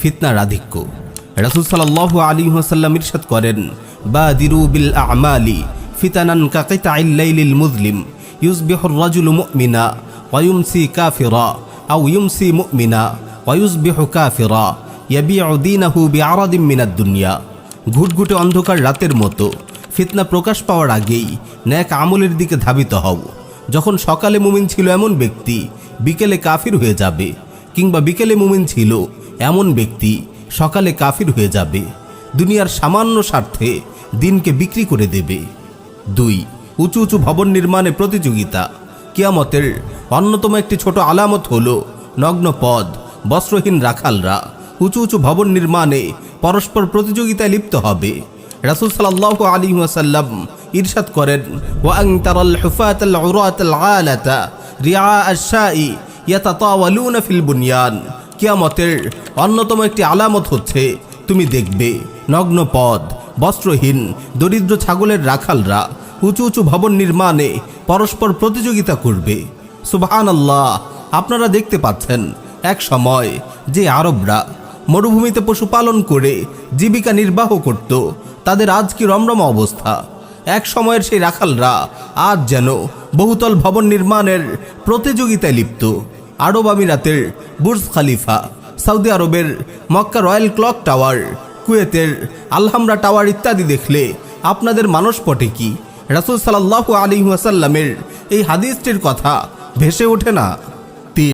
ফিতনার আধিক্য। রাসুল সাল্লাহ আলী ওয়াসাল্লাম ইরশাদ করেন বা দিরু বিল আমালি ফিতানান কাকিতা ইল্লাইলিল মুজলিম ইউসবিহুর রাজুলু মুমিনা ওয়ায়ুমসি কাফিরা আও ইউমসি মুমিনা ওয়ায়ুসবিহু কাফিরা, ইয়াবিউ দীনাহু বিআরাদিম মিনাদ দুনিয়া। ঘুটঘুটে অন্ধকার রাতের মতো, ফিতনা প্রকাশ পাওয়ার আগেই ন্যাক আমলের দিকে ধাবিত হও। যখন সকালে মুমিন ছিল এমন ব্যক্তি, বিকেলে কাফির হয়ে যাবে, কিংবা বিকেলে মুমিন ছিল এমন ব্যক্তি সকালে কাফির হয়ে যাবে, দুনিয়ার সামান্য স্বার্থে দিনকে বিক্রি করে দেবে। দুই, উঁচু উঁচু ভবন নির্মাণে প্রতিযোগিতা। কিয়ামতের অন্যতম একটি ছোট আলামত হল নগ্ন পদ, বস্ত্রহীন রাখালরা উঁচু উঁচু ভবন নির্মাণে পরস্পর প্রতিযোগিতায় লিপ্ত হবে। রাসুল সাল্লাহ আলী ওয়াসাল্লাম ইরশাদ করেন, ওয়াং তারাল হুফাত আল উরাত আল আলাতা ফিল বুনিয়ান। কিয়ামতের অন্যতম একটি আলামত হচ্ছে, তুমি দেখবে, নগ্ন পদ বস্ত্রহীন, দরিদ্র ছাগলের রাখালরা, উঁচু উঁচু ভবন নির্মাণে পরস্পর প্রতিযোগিতা করবে। সুবহান আল্লাহ আপনারা দেখতে পাচ্ছেন, এক সময় যে আরবরা মরুভূমিতে পশুপালন করে জীবিকা নির্বাহ করত, তাদের আজ কি রমরমা অবস্থা? এক সময়ের সেই রাখালরা আজ যেন বহুতল ভবন নির্মাণের প্রতিযোগিতায় লিপ্ত। আরব আমিরাতের বুর্জ খালিফা, সৌদি আরবের মক্কা রয়্যাল ক্লক টাওয়ার, কুয়েতের আলহামরা টাওয়ার ইত্যাদি দেখলে আপনাদের মানস পটে কি? রাসুল সাল্লাহ আলী ওয়াসাল্লামের এই হাদিসটির কথা ভেসে ওঠে না?